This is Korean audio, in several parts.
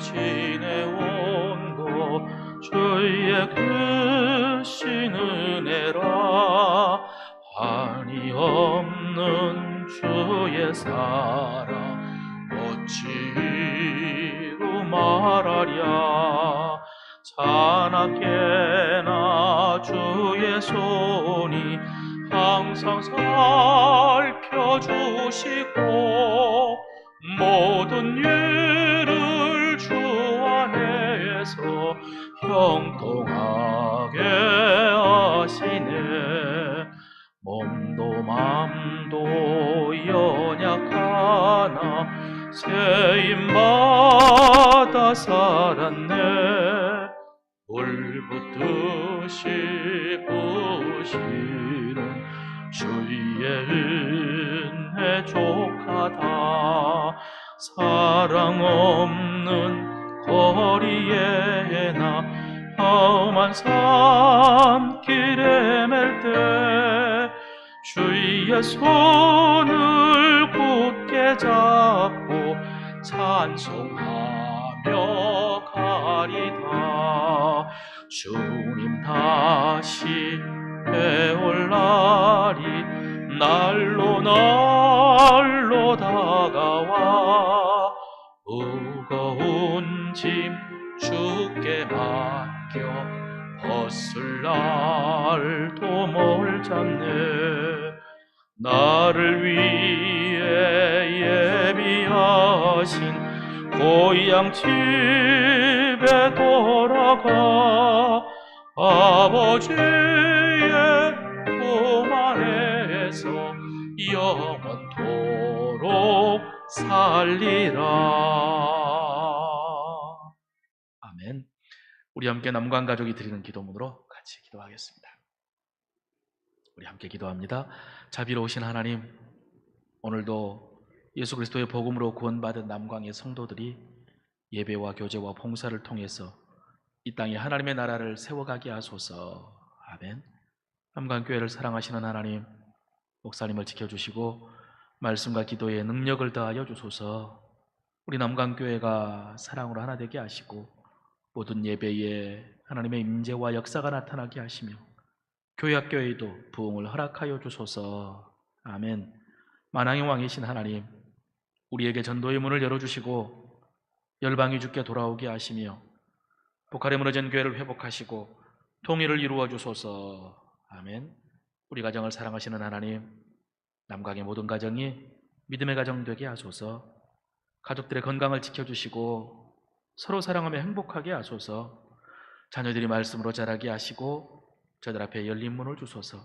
지내온 것 주의 크신 은혜라. 한이 없는 주의 사랑 어찌로 말하랴. 자나깨나 주의 손이 항상 살펴주시고 모든 일 형통하게 하시네. 몸도 맘도 연약하나 세임받아 살았네. 불붙듯이 부시는 주의 은혜 족하다. 사랑 없는 거리에 나 험한 산길에 맬 때 주의 손을 굳게 잡고 찬송하며 가리다. 주님 다시 배올 날이 날로 날로 다가와 무거운 짐 주께 맡 겨 벗을 날도 뭘 잡네 나를 위해 예비하신 고향 집에 돌아가 아버지의 품 안에서 영원토록 살리라. 우리 함께 남관 가족이 드리는 기도문으로 같이 기도하겠습니다. 우리 함께 기도합니다. 자비로우신 하나님, 오늘도 예수 그리스도의 복음으로 구원받은 남광의 성도들이 예배와 교제와 봉사를 통해서 이 땅에 하나님의 나라를 세워가게 하소서. 아멘. 남광교회를 사랑하시는 하나님, 목사님을 지켜주시고 말씀과 기도에 능력을 더하여 주소서. 우리 남광교회가 사랑으로 하나 되게 하시고 모든 예배에 하나님의 임재와 역사가 나타나게 하시며 교회 학교에도 부흥을 허락하여 주소서. 아멘. 만왕의 왕이신 하나님, 우리에게 전도의 문을 열어주시고 열방이 주께 돌아오게 하시며 북한에 무너진 교회를 회복하시고 통일을 이루어 주소서. 아멘. 우리 가정을 사랑하시는 하나님, 남강의 모든 가정이 믿음의 가정 되게 하소서. 가족들의 건강을 지켜주시고 서로 사랑하며 행복하게 하소서. 자녀들이 말씀으로 자라게 하시고 저들 앞에 열린 문을 주소서.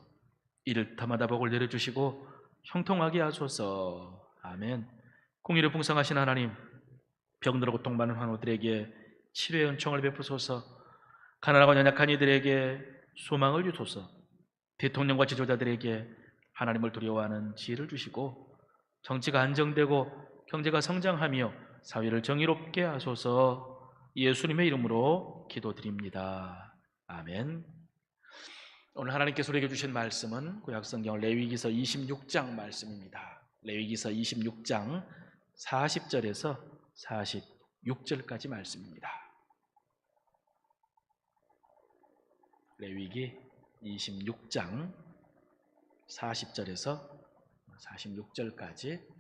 이를 타마다 복을 내려주시고 형통하게 하소서. 아멘. 공의를 풍성하신 하나님, 병들어 고통받는 환우들에게 치료의 은총을 베푸소서. 가난하고 연약한 이들에게 소망을 주소서. 대통령과 지도자들에게 하나님을 두려워하는 지혜를 주시고 정치가 안정되고 경제가 성장하며 사회를 정의롭게 하소서. 예수님의 이름으로 기도드립니다. 아멘. 오늘 하나님께서 우리에게 주신 말씀은 구약성경 레위기서 26장 말씀입니다. 레위기서 26장 40절에서 46절까지 말씀입니다. 레위기 26장 40절에서 46절까지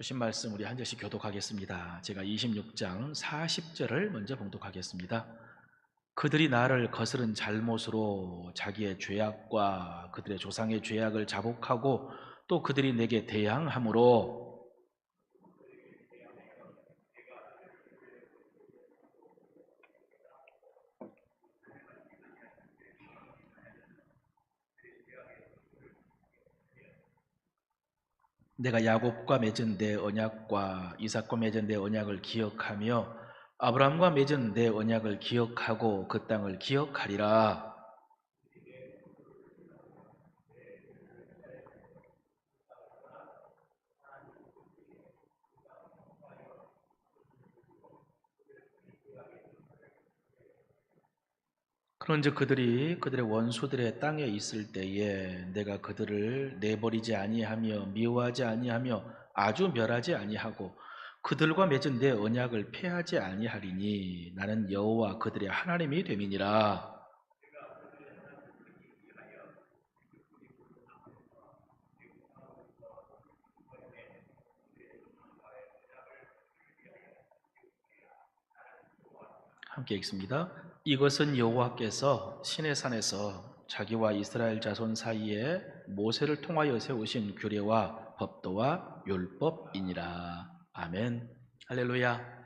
주신 말씀 우리 한 절씩 교독하겠습니다. 제가 26장 40절을 먼저 봉독하겠습니다. 그들이 나를 거스른 잘못으로 자기의 죄악과 그들의 조상의 죄악을 자복하고 또 그들이 내게 대항함으로 내가 야곱과 맺은 내 언약과 이삭과 맺은 내 언약을 기억하며 아브라함과 맺은 내 언약을 기억하고 그 땅을 기억하리라. 그런즉 그들이 그들의 원수들의 땅에 있을 때에 내가 그들을 내버리지 아니하며 미워하지 아니하며 아주 멸하지 아니하고 그들과 맺은 내 언약을 폐하지 아니하리니 나는 여호와 그들의 하나님이 됨이니라. 함께 읽습니다. 이것은 여호와께서 시내 산에서 자기와 이스라엘 자손 사이에 모세를 통하여 세우신 규례와 법도와 율법이니라. 아멘. 할렐루야.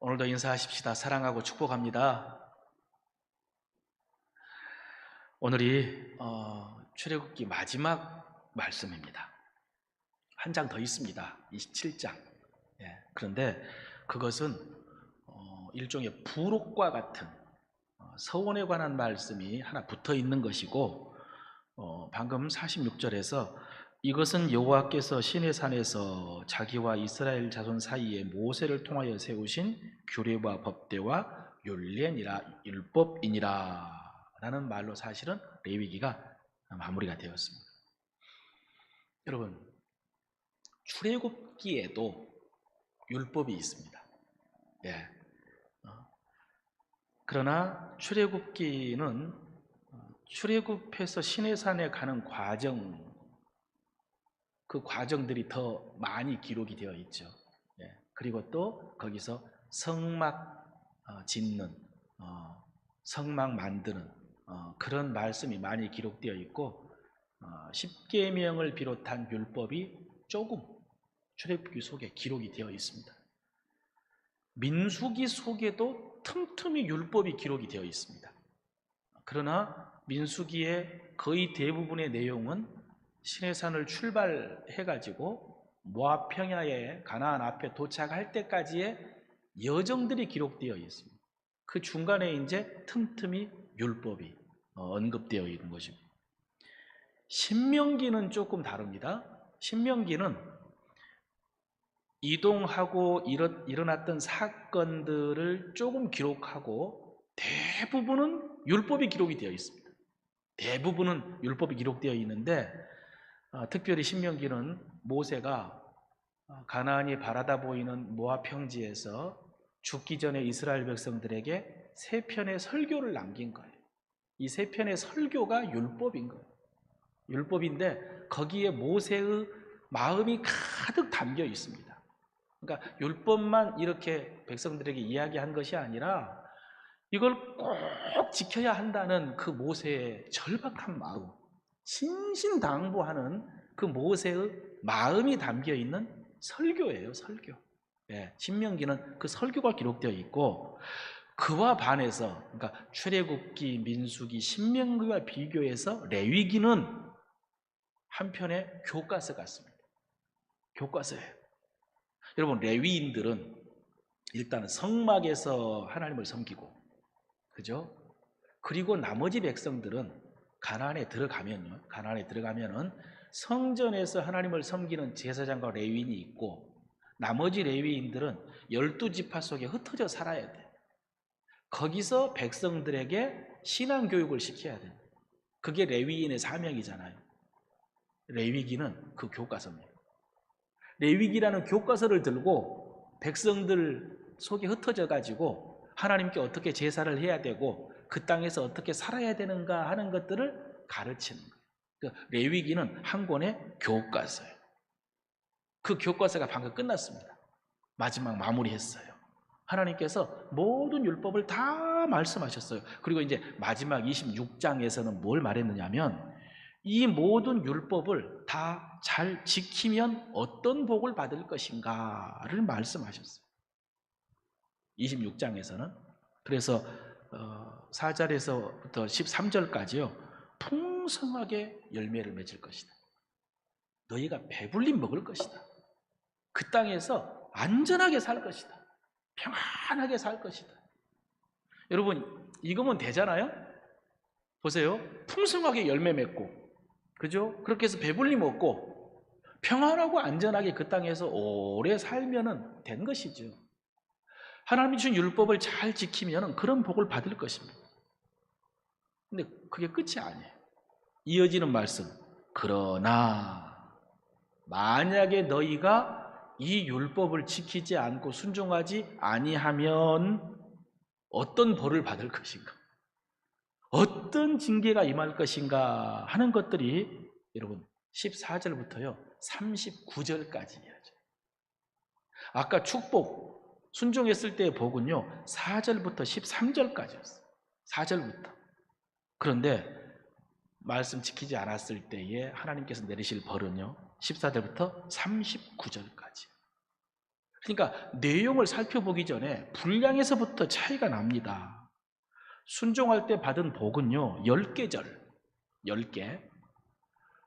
오늘도 인사하십시다. 사랑하고 축복합니다. 오늘이 어, 출애굽기 마지막 말씀입니다. 한 장 더 있습니다. 27장. 예, 그런데 그것은 어, 일종의 부록과 같은 어, 서원에 관한 말씀이 하나 붙어 있는 것이고 어, 방금 46절에서 이것은 여호와께서 시내 산에서 자기와 이스라엘 자손 사이에 모세를 통하여 세우신 규례와 법대와 율례니라 율법이니라 라는 말로 사실은 레위기가 마무리가 되었습니다. 여러분 출애굽기에도 율법이 있습니다. 예. 어. 그러나 출애굽기는 어, 출애굽해서 시내산에 가는 과정 그 과정들이 더 많이 기록이 되어 있죠. 예. 그리고 또 거기서 성막 어, 짓는 어, 성막 만드는 어, 그런 말씀이 많이 기록되어 있고 어, 십계명을 비롯한 율법이 조금 출애굽기 속에 기록이 되어 있습니다. 민수기 속에도 틈틈이 율법이 기록이 되어 있습니다. 그러나 민수기의 거의 대부분의 내용은 시내산을 출발해 가지고 모압 평야의 가나안 앞에 도착할 때까지의 여정들이 기록되어 있습니다. 그 중간에 이제 틈틈이 율법이 어, 언급되어 있는 것입니다. 신명기는 조금 다릅니다. 신명기는 이동하고 일어났던 사건들을 조금 기록하고 대부분은 율법이 기록이 되어 있습니다. 대부분은 율법이 기록되어 있는데 어, 특별히 신명기는 모세가 어, 가나안이 바라다 보이는 모압 평지에서 죽기 전에 이스라엘 백성들에게 세 편의 설교를 남긴 거예요. 이 세 편의 설교가 율법인 거예요. 율법인데 거기에 모세의 마음이 가득 담겨 있습니다. 그러니까 율법만 이렇게 백성들에게 이야기한 것이 아니라 이걸 꼭 지켜야 한다는 그 모세의 절박한 마음, 신신당부하는 그 모세의 마음이 담겨 있는 설교예요, 설교. 예, 신명기는 그 설교가 기록되어 있고 그와 반해서 그러니까 출애굽기, 민수기, 신명기와 비교해서 레위기는 한편의 교과서 같습니다. 교과서예요. 여러분 레위인들은 일단은 성막에서 하나님을 섬기고 그죠? 그리고 나머지 백성들은 가나안에 들어가면요. 가나안에 들어가면은 성전에서 하나님을 섬기는 제사장과 레위인이 있고 나머지 레위인들은 열두 지파 속에 흩어져 살아야 돼. 거기서 백성들에게 신앙 교육을 시켜야 돼. 그게 레위인의 사명이잖아요. 레위기는 그 교과서입니다. 레위기라는 교과서를 들고 백성들 속에 흩어져 가지고 하나님께 어떻게 제사를 해야 되고 그 땅에서 어떻게 살아야 되는가 하는 것들을 가르치는 거예요. 그 레위기는 한 권의 교과서예요. 그 교과서가 방금 끝났습니다. 마지막 마무리했어요. 하나님께서 모든 율법을 다 말씀하셨어요. 그리고 이제 마지막 26장에서는 뭘 말했느냐면 이 모든 율법을 다 잘 지키면 어떤 복을 받을 것인가를 말씀하셨어요. 26장에서는 그래서 어, 4절에서부터 13절까지요. 풍성하게 열매를 맺을 것이다. 너희가 배불리 먹을 것이다. 그 땅에서 안전하게 살 것이다. 평안하게 살 것이다. 여러분, 이거면 되잖아요? 보세요. 풍성하게 열매 맺고, 그죠? 그렇게 해서 배불리 먹고, 평안하고 안전하게 그 땅에서 오래 살면은 된 것이죠. 하나님이 주신 율법을 잘 지키면은 그런 복을 받을 것입니다. 근데 그게 끝이 아니에요. 이어지는 말씀. 그러나, 만약에 너희가 이 율법을 지키지 않고 순종하지 아니하면 어떤 벌을 받을 것인가? 어떤 징계가 임할 것인가 하는 것들이 여러분 14절부터요 39절까지 이야기죠. 아까 축복 순종했을 때의 복은요 4절부터 13절까지였어요. 4절부터. 그런데 말씀 지키지 않았을 때에 하나님께서 내리실 벌은요 14절부터 39절까지. 그러니까 내용을 살펴보기 전에 분량에서부터 차이가 납니다. 순종할 때 받은 복은요, 10계절, 10개.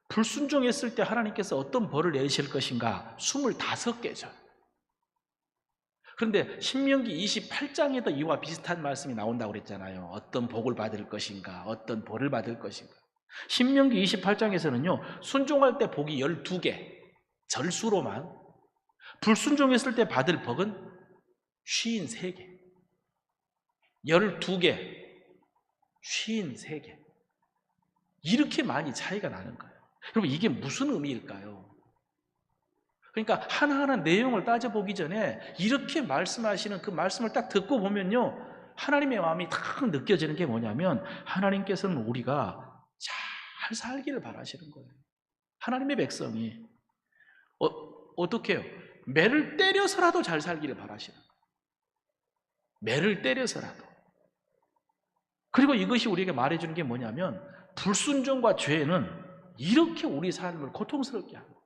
불순종했을 때 하나님께서 어떤 벌을 내실 것인가? 25계절. 그런데 신명기 28장에도 이와 비슷한 말씀이 나온다고 그랬잖아요. 어떤 복을 받을 것인가? 어떤 벌을 받을 것인가? 신명기 28장에서는요, 순종할 때 복이 12개, 절수로만, 불순종했을 때 받을 복은 53개, 12개, 53개. 이렇게 많이 차이가 나는 거예요. 여러분, 이게 무슨 의미일까요? 그러니까 하나하나 내용을 따져보기 전에 이렇게 말씀하시는 그 말씀을 딱 듣고 보면요, 하나님의 마음이 딱 느껴지는 게 뭐냐면, 하나님께서는 우리가 잘 살기를 바라시는 거예요. 하나님의 백성이 어, 어떻게 해요? 매를 때려서라도 잘 살기를 바라시는 거예요. 매를 때려서라도. 그리고 이것이 우리에게 말해주는 게 뭐냐면 불순종과 죄는 이렇게 우리 삶을 고통스럽게 합니다.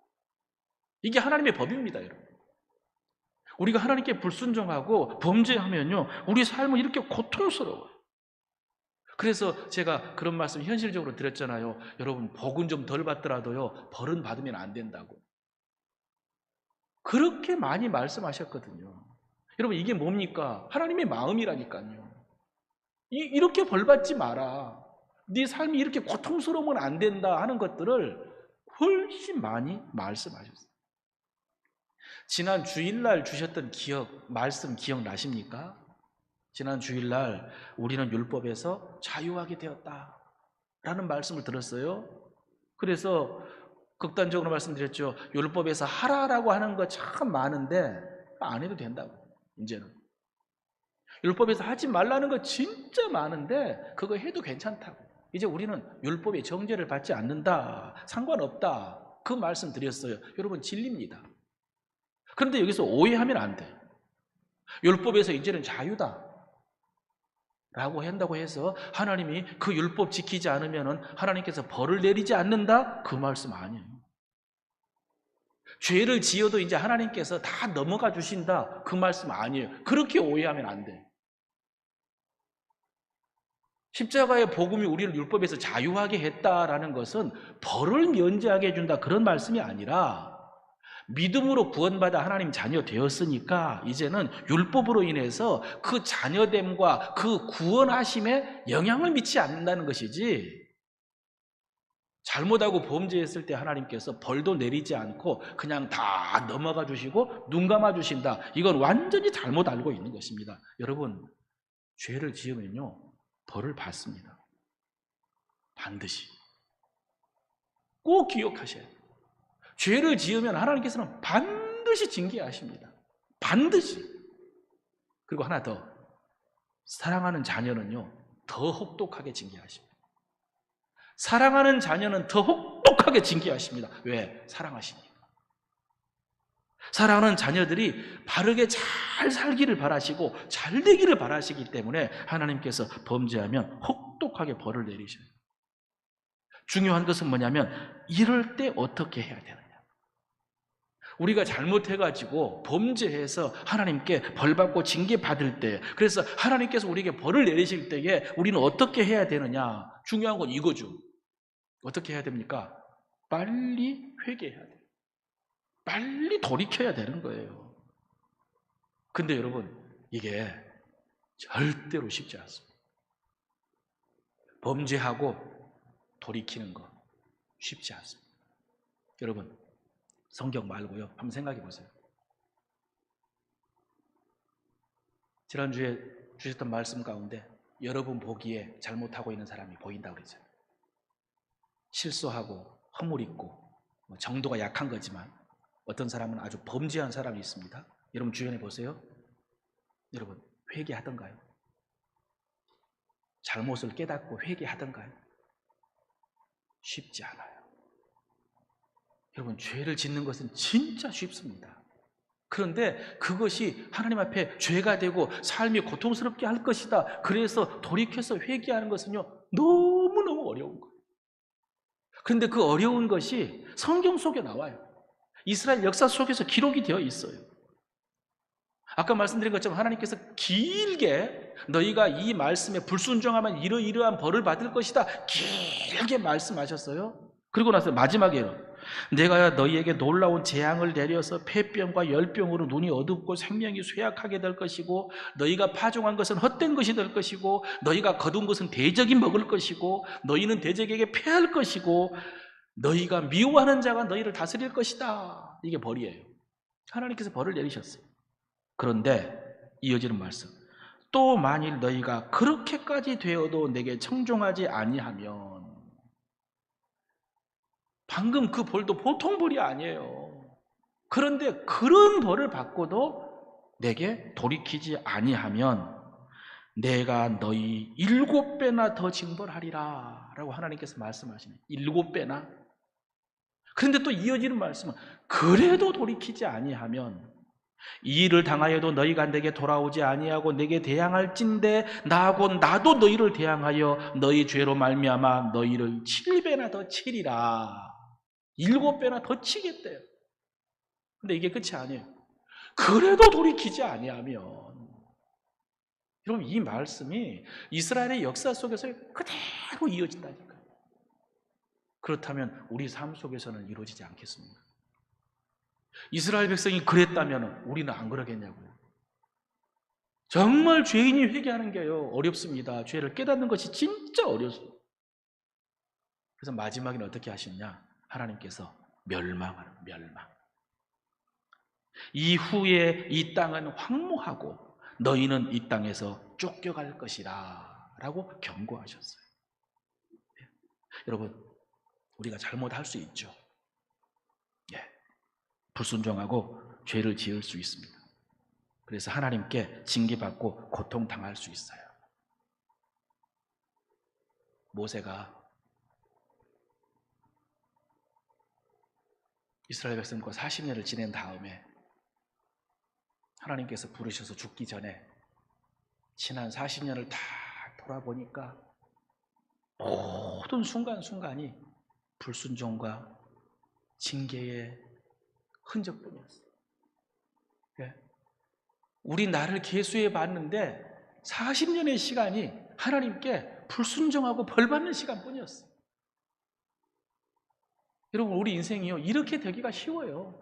이게 하나님의 법입니다, 여러분. 우리가 하나님께 불순종하고 범죄하면요, 우리 삶은 이렇게 고통스러워요. 그래서 제가 그런 말씀 현실적으로 드렸잖아요. 여러분, 복은 좀 덜 받더라도요, 벌은 받으면 안 된다고. 그렇게 많이 말씀하셨거든요. 여러분, 이게 뭡니까? 하나님의 마음이라니까요. 이, 이렇게 벌 받지 마라. 네 삶이 이렇게 고통스러우면 안 된다 하는 것들을 훨씬 많이 말씀하셨어요. 지난 주일날 주셨던 기억, 말씀 기억나십니까? 지난 주일날 우리는 율법에서 자유하게 되었다. 라는 말씀을 들었어요. 그래서 극단적으로 말씀드렸죠. 율법에서 하라라고 하는 거 참 많은데 안 해도 된다고. 이제는. 율법에서 하지 말라는 거 진짜 많은데 그거 해도 괜찮다고. 이제 우리는 율법의 정죄를 받지 않는다. 상관없다. 그 말씀 드렸어요. 여러분 진리입니다. 그런데 여기서 오해하면 안 돼. 율법에서 이제는 자유다. 라고 한다고 해서 하나님이 그 율법 지키지 않으면 하나님께서 벌을 내리지 않는다? 그 말씀 아니에요. 죄를 지어도 이제 하나님께서 다 넘어가 주신다? 그 말씀 아니에요. 그렇게 오해하면 안 돼. 십자가의 복음이 우리를 율법에서 자유하게 했다라는 것은 벌을 면제하게 해준다 그런 말씀이 아니라 믿음으로 구원받아 하나님 자녀 되었으니까 이제는 율법으로 인해서 그 자녀됨과 그 구원하심에 영향을 미치지 않는다는 것이지 잘못하고 범죄했을 때 하나님께서 벌도 내리지 않고 그냥 다 넘어가 주시고 눈 감아 주신다. 이건 완전히 잘못 알고 있는 것입니다. 여러분, 죄를 지으면요. 벌을 받습니다. 반드시. 꼭 기억하셔야 돼요. 죄를 지으면 하나님께서는 반드시 징계하십니다. 반드시. 그리고 하나 더. 사랑하는 자녀는요, 더 혹독하게 징계하십니다. 사랑하는 자녀는 더 혹독하게 징계하십니다. 왜? 사랑하시니까. 사랑하는 자녀들이 바르게 잘 살기를 바라시고 잘 되기를 바라시기 때문에 하나님께서 범죄하면 혹독하게 벌을 내리셔요. 중요한 것은 뭐냐면 이럴 때 어떻게 해야 되느냐. 우리가 잘못해가지고 범죄해서 하나님께 벌받고 징계받을 때, 그래서 하나님께서 우리에게 벌을 내리실 때에 우리는 어떻게 해야 되느냐. 중요한 건 이거죠. 어떻게 해야 됩니까? 빨리 회개해야 돼요. 빨리 돌이켜야 되는 거예요. 근데 여러분, 이게 절대로 쉽지 않습니다. 범죄하고 돌이키는 거 쉽지 않습니다. 여러분, 성경 말고요. 한번 생각해 보세요. 지난주에 주셨던 말씀 가운데 여러분 보기에 잘못하고 있는 사람이 보인다고 그랬죠. 실수하고 허물 있고 뭐 정도가 약한 거지만 어떤 사람은 아주 범죄한 사람이 있습니다. 여러분 주변에 보세요. 여러분 회개하던가요? 잘못을 깨닫고 회개하던가요? 쉽지 않아요. 여러분 죄를 짓는 것은 진짜 쉽습니다. 그런데 그것이 하나님 앞에 죄가 되고 삶이 고통스럽게 할 것이다. 그래서 돌이켜서 회개하는 것은요 너무너무 어려운 거예요. 그런데 그 어려운 것이 성경 속에 나와요. 이스라엘 역사 속에서 기록이 되어 있어요. 아까 말씀드린 것처럼 하나님께서 길게 너희가 이 말씀에 불순종하면 이러이러한 벌을 받을 것이다. 길게 말씀하셨어요. 그리고 나서 마지막에는 내가 너희에게 놀라운 재앙을 내려서 폐병과 열병으로 눈이 어둡고 생명이 쇠약하게 될 것이고 너희가 파종한 것은 헛된 것이 될 것이고 너희가 거둔 것은 대적이 먹을 것이고 너희는 대적에게 패할 것이고 너희가 미워하는 자가 너희를 다스릴 것이다. 이게 벌이에요. 하나님께서 벌을 내리셨어요. 그런데 이어지는 말씀. 또 만일 너희가 그렇게까지 되어도 내게 청종하지 아니하면 방금 그 벌도 보통 벌이 아니에요. 그런데 그런 벌을 받고도 내게 돌이키지 아니하면 내가 너희 일곱 배나 더 징벌하리라 라고 하나님께서 말씀하시네. 일곱 배나. 그런데 또 이어지는 말씀은 그래도 돌이키지 아니하면 이 일을 당하여도 너희가 내게 돌아오지 아니하고 내게 대항할진대 나하고 나도 너희를 대항하여 너희 죄로 말미암아 너희를 칠배나 더 치리라. 일곱 배나 더 치겠대요. 근데 이게 끝이 아니에요. 그래도 돌이키지 아니하면 여러분 이 말씀이 이스라엘의 역사 속에서 그대로 이어진다니까요. 그렇다면 우리 삶 속에서는 이루어지지 않겠습니까? 이스라엘 백성이 그랬다면 우리는 안 그러겠냐고요. 정말 죄인이 회개하는 게요 어렵습니다. 죄를 깨닫는 것이 진짜 어려워요. 그래서 마지막에는 어떻게 하시느냐? 하나님께서 멸망하는 멸망. 이후에 이 땅은 황무하고 너희는 이 땅에서 쫓겨갈 것이다. 라고 경고하셨어요. 여러분, 우리가 잘못할 수 있죠. 예. 불순종하고 죄를 지을 수 있습니다. 그래서 하나님께 징계받고 고통당할 수 있어요. 모세가 이스라엘 백성과 40년을 지낸 다음에 하나님께서 부르셔서 죽기 전에 지난 40년을 다 돌아보니까 모든 순간순간이 불순종과 징계의 흔적뿐이었어요. 예. 우리 나를 계수해 봤는데 40년의 시간이 하나님께 불순종하고 벌받는 시간뿐이었어요. 여러분 우리 인생이요 이렇게 되기가 쉬워요.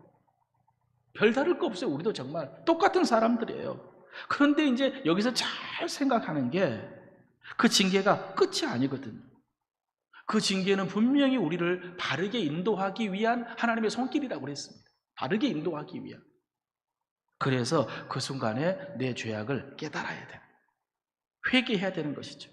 별다를 거 없어요. 우리도 정말 똑같은 사람들이에요. 그런데 이제 여기서 잘 생각하는 게 그 징계가 끝이 아니거든요. 그 징계는 분명히 우리를 바르게 인도하기 위한 하나님의 손길이라고 그랬습니다. 바르게 인도하기 위한. 그래서 그 순간에 내 죄악을 깨달아야 돼. 회개해야 되는 것이죠.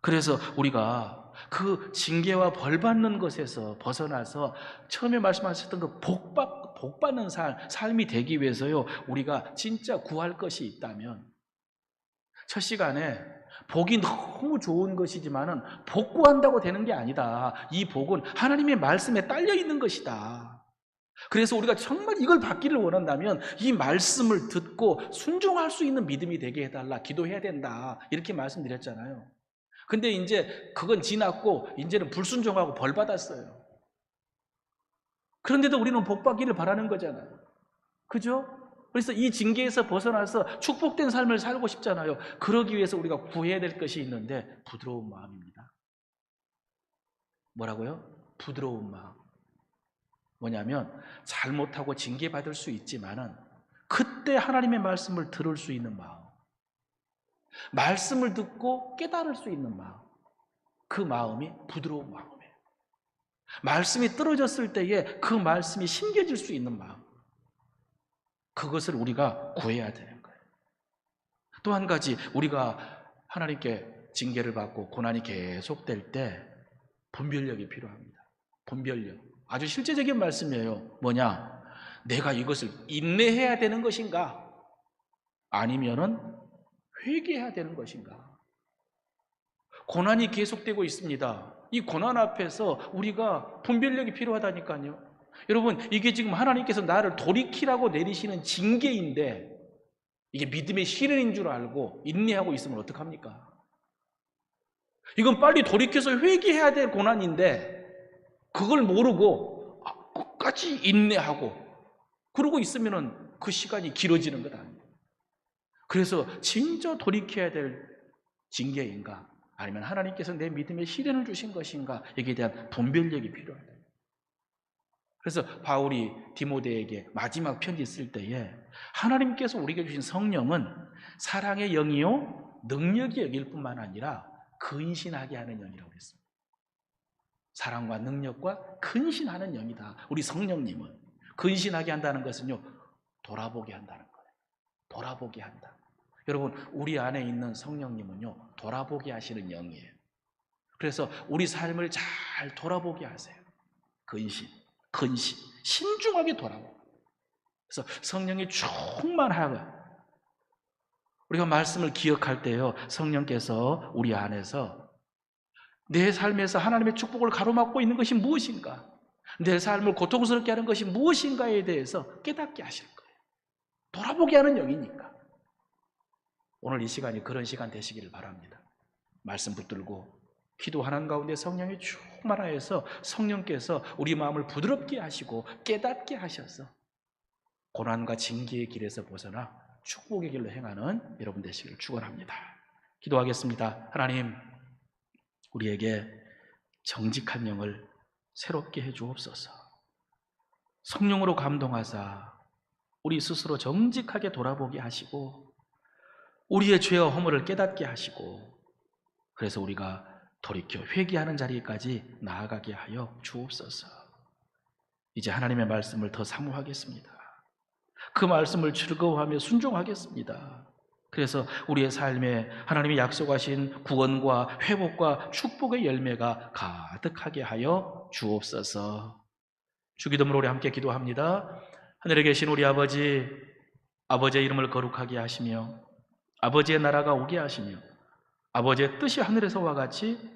그래서 우리가 그 징계와 벌 받는 것에서 벗어나서 처음에 말씀하셨던 그 복받, 복받는 삶, 삶이 되기 위해서요, 우리가 진짜 구할 것이 있다면, 첫 시간에 복이 너무 좋은 것이지만은 복 구한다고 되는 게 아니다. 이 복은 하나님의 말씀에 딸려 있는 것이다. 그래서 우리가 정말 이걸 받기를 원한다면 이 말씀을 듣고 순종할 수 있는 믿음이 되게 해달라. 기도해야 된다. 이렇게 말씀드렸잖아요. 근데 이제 그건 지났고 이제는 불순종하고 벌 받았어요. 그런데도 우리는 복 받기를 바라는 거잖아요. 그죠? 그래서 이 징계에서 벗어나서 축복된 삶을 살고 싶잖아요. 그러기 위해서 우리가 구해야 될 것이 있는데 부드러운 마음입니다. 뭐라고요? 부드러운 마음. 뭐냐면 잘못하고 징계받을 수 있지만은 그때 하나님의 말씀을 들을 수 있는 마음. 말씀을 듣고 깨달을 수 있는 마음. 그 마음이 부드러운 마음이에요. 말씀이 떨어졌을 때에 그 말씀이 심겨질 수 있는 마음. 그것을 우리가 구해야 되는 거예요. 또 한 가지 우리가 하나님께 징계를 받고 고난이 계속될 때 분별력이 필요합니다. 분별력. 아주 실제적인 말씀이에요. 뭐냐? 내가 이것을 인내해야 되는 것인가? 아니면은 회개해야 되는 것인가? 고난이 계속되고 있습니다. 이 고난 앞에서 우리가 분별력이 필요하다니까요. 여러분, 이게 지금 하나님께서 나를 돌이키라고 내리시는 징계인데 이게 믿음의 시련인 줄 알고 인내하고 있으면 어떡합니까? 이건 빨리 돌이켜서 회개해야 될 고난인데 그걸 모르고 아, 끝까지 인내하고 그러고 있으면은 그 시간이 길어지는 것 아니에요. 그래서 진짜 돌이켜야 될 징계인가? 아니면 하나님께서 내 믿음에 시련을 주신 것인가? 여기에 대한 분별력이 필요하다. 그래서 바울이 디모데에게 마지막 편지 쓸 때에 하나님께서 우리에게 주신 성령은 사랑의 영이요 능력이 여길 뿐만 아니라 근신하게 하는 영이라고 했습니다. 사랑과 능력과 근신하는 영이다. 우리 성령님은 근신하게 한다는 것은요 돌아보게 한다는 거예요. 돌아보게 한다. 여러분 우리 안에 있는 성령님은요 돌아보게 하시는 영이에요. 그래서 우리 삶을 잘 돌아보게 하세요. 근신. 근신, 신중하게 돌아보고. 그래서 성령이 충만하고 우리가 말씀을 기억할 때요, 성령께서 우리 안에서 내 삶에서 하나님의 축복을 가로막고 있는 것이 무엇인가? 내 삶을 고통스럽게 하는 것이 무엇인가에 대해서 깨닫게 하실 거예요. 돌아보게 하는 영이니까. 오늘 이 시간이 그런 시간 되시기를 바랍니다. 말씀 붙들고 기도하는 가운데 성령이 충만하여서 성령께서 우리 마음을 부드럽게 하시고 깨닫게 하셔서 고난과 징계의 길에서 벗어나 축복의 길로 행하는 여러분 되시기를 축원합니다. 기도하겠습니다. 하나님 우리에게 정직한 영을 새롭게 해 주옵소서. 성령으로 감동하사 우리 스스로 정직하게 돌아보게 하시고 우리의 죄와 허물을 깨닫게 하시고 그래서 우리가 돌이켜 회개하는 자리까지 나아가게 하여 주옵소서. 이제 하나님의 말씀을 더 사모하겠습니다. 그 말씀을 즐거워하며 순종하겠습니다. 그래서 우리의 삶에 하나님이 약속하신 구원과 회복과 축복의 열매가 가득하게 하여 주옵소서. 주기도문으로 우리 함께 기도합니다. 하늘에 계신 우리 아버지, 아버지의 이름을 거룩하게 하시며 아버지의 나라가 오게 하시며 아버지의 뜻이 하늘에서와 같이